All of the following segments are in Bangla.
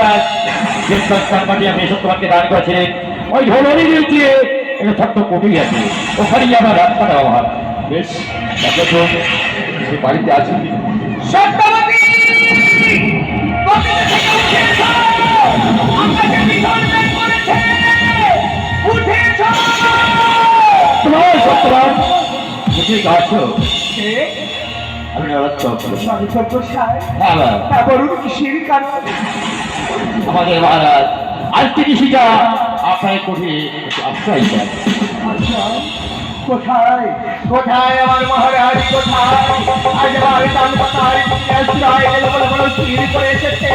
মহারাজ যে সংস্থান সত্যবাদকে দান করেছিলেন ওই ধরনের নিচে একটা ছোট্ট কুটির আছে ওখানেই আমার রাস্তাটা আমার বেশ সে বাড়িতে আছে এসো! তোমার সত্যবাদ বুঝে আছো বাবা। হ্যাঁ, বলুন কিসের কারণ? আমাদের মহারাজ আজকে ঋষিটা আপনার কোঠে আশ্রয় দেন। আচ্ছা, কোথায়? কোথায় আমার মহারাজ? কোথায়? আজ আমার পাতার আশ্রয় এলো বলে বলে স্থির করে এসেছে।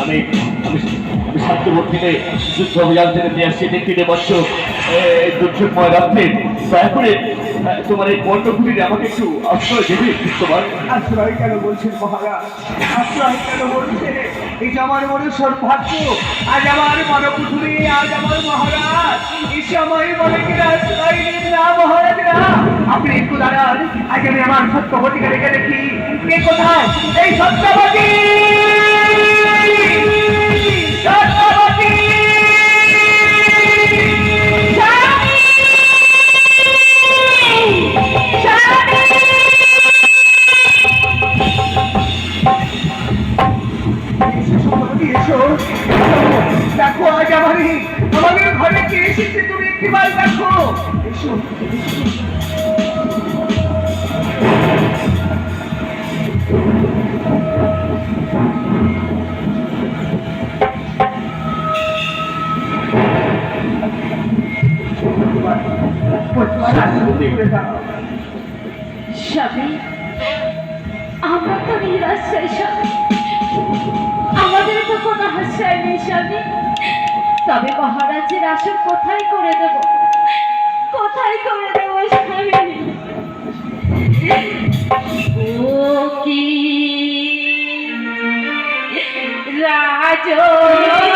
আমি যুদ্ধ অভিযান থেকে নিয়ে আসছি রাত্রে। দয়া করে তোমার এই পণ্যগুলির আমাকে একটু আশ্রয় দেবে, তোমার। আশ্রয় কেন বলছেন মহারাজ? আশ্রয় কেন বলছেন? যে আমার মনে সৌভাগ্য, আজ আমার মনপুঠুরি আজ আমার মহারাজ। এই সময় বলে কিনা আশ্রয় আপনি একটু দাঁড়ান, আজ আমি আমার সত্যবতীকে রেখে দেখি। কে কোথায়? এই সত্যবতী দেখো আজ আমারই আমাদের ঘরে কে এসেছে তুমি একটিবার দেখো এসো এসো। স্বামী স্বামী তবে মহারাজের আসন কোথায় করে দেব? কোথায় করে দেব স্বামী? ও কি? রাজনী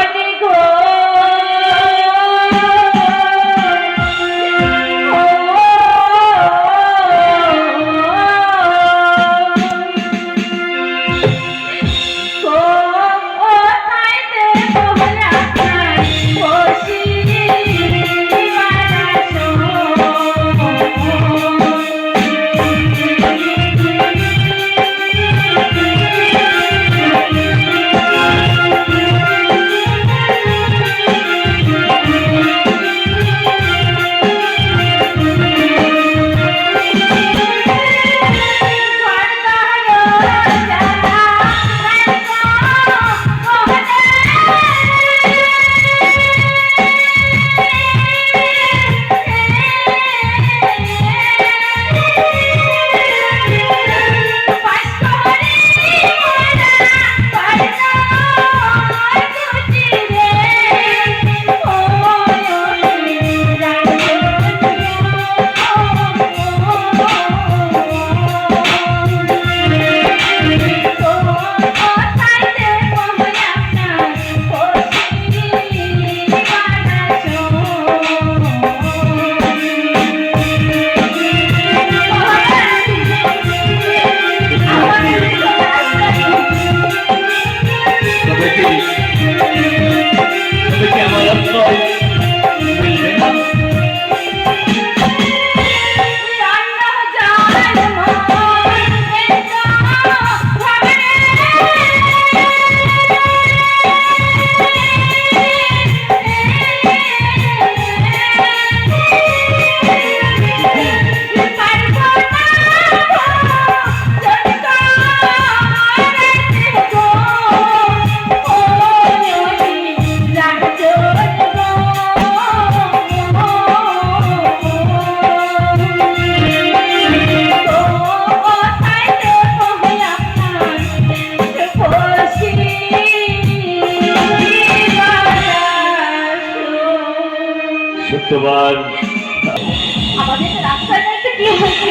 আমাদের মধ্যে কি হয়েছে?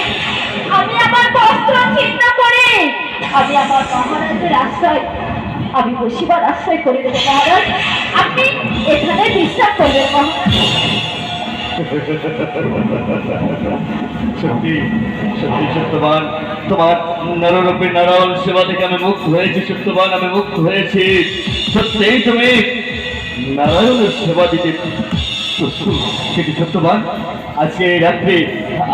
আমি আমার বস্ত্র ছিন্ন করে। আমি আমার মহারাজের আশ্রয়। আমি বসিবার আশ্রয় করে দেবো, মহারাজ। আপনি এখানে বিশ্বাস করবেন, মহারাজ। সত্যি সত্যি, সত্যবান। তোমার নররূপে নারায়ণ সেবা থেকে আমি মুক্ত হয়েছি, সত্যবান আমি মুক্ত হয়েছি। সত্যিই তুমি নারায়ণের সেবা দিতে কিন্তু সত্যবান। আজকে রাত্রে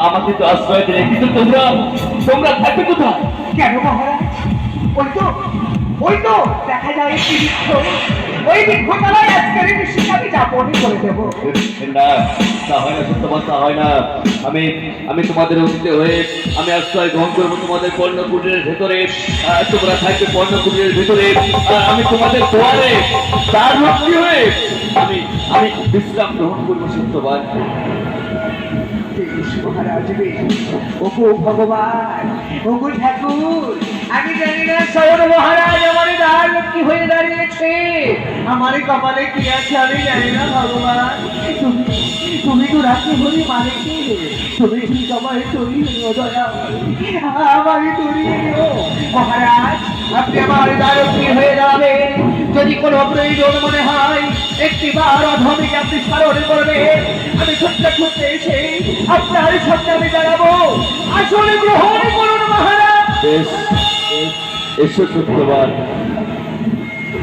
আমাকে তো আশ্রয় দিলে কিন্তু তোমরা তোমরা থাকবে কোথায়? কেন মহারাজ? ওই তো ওই তো, দেখা যায় একটি বৃক্ষ, ওই বৃক্ষতলায় আজকের এই আমি করে দেবো। না তা হয় না সত্যবান তা হয় না। আমি আমি তোমাদের অতীতে হয়ে আমি আশ্রয় গ্রহণ করব তোমাদের পর্ণকুটিরের ভেতরে তোমরা থাকবে পর্ণকুটিরের ভেতরে। আর আমি তোমাদের দোয়ারে তার রক্ষী হয়ে আমি আমি বিশ্রাম গ্রহণ করব ওগো ভগবান ওগো ঠাকুর আমি জানি না সৌর মহারাজ আমার দ্বার হয়ে দাঁড়িয়েছে। আমার কপালে কি আছে আমি জানি না ভগবান তুমি তো রাখতে হলে মানে কি তুমি ঠিক আমার তৈরি নিও দয়া আমার তৈরি নিও মহারাজ আপনি আমার দ্বারকি হয়ে যাবে যদি কোনো প্রয়োজন মনে হয় একটি বার অধমিক আপনি স্মরণ করবে আমি ছুটতে ছুটতে এসে আপনার সামনে আমি দাঁড়াবো। আসলে গ্রহণ করুন মহারাজ। বেশ, এসো সত্যবান।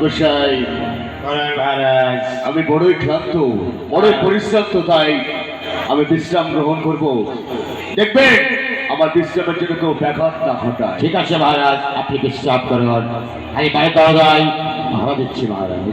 গোসাই মহারাজ, আমি বড়ই ক্লান্ত, বড়ই পরিশ্রান্ত, তাই আমি বিশ্রাম গ্রহণ করব। দেখবেন, আমার বিশ্রামের জন্য কেউ ব্যাঘাত না ঘটায়। ঠিক আছে মহারাজ, আপনি বিশ্রাম করুন। আমি বাইরে দাঁড়াই ভাড়া দিচ্ছি মহারাজ।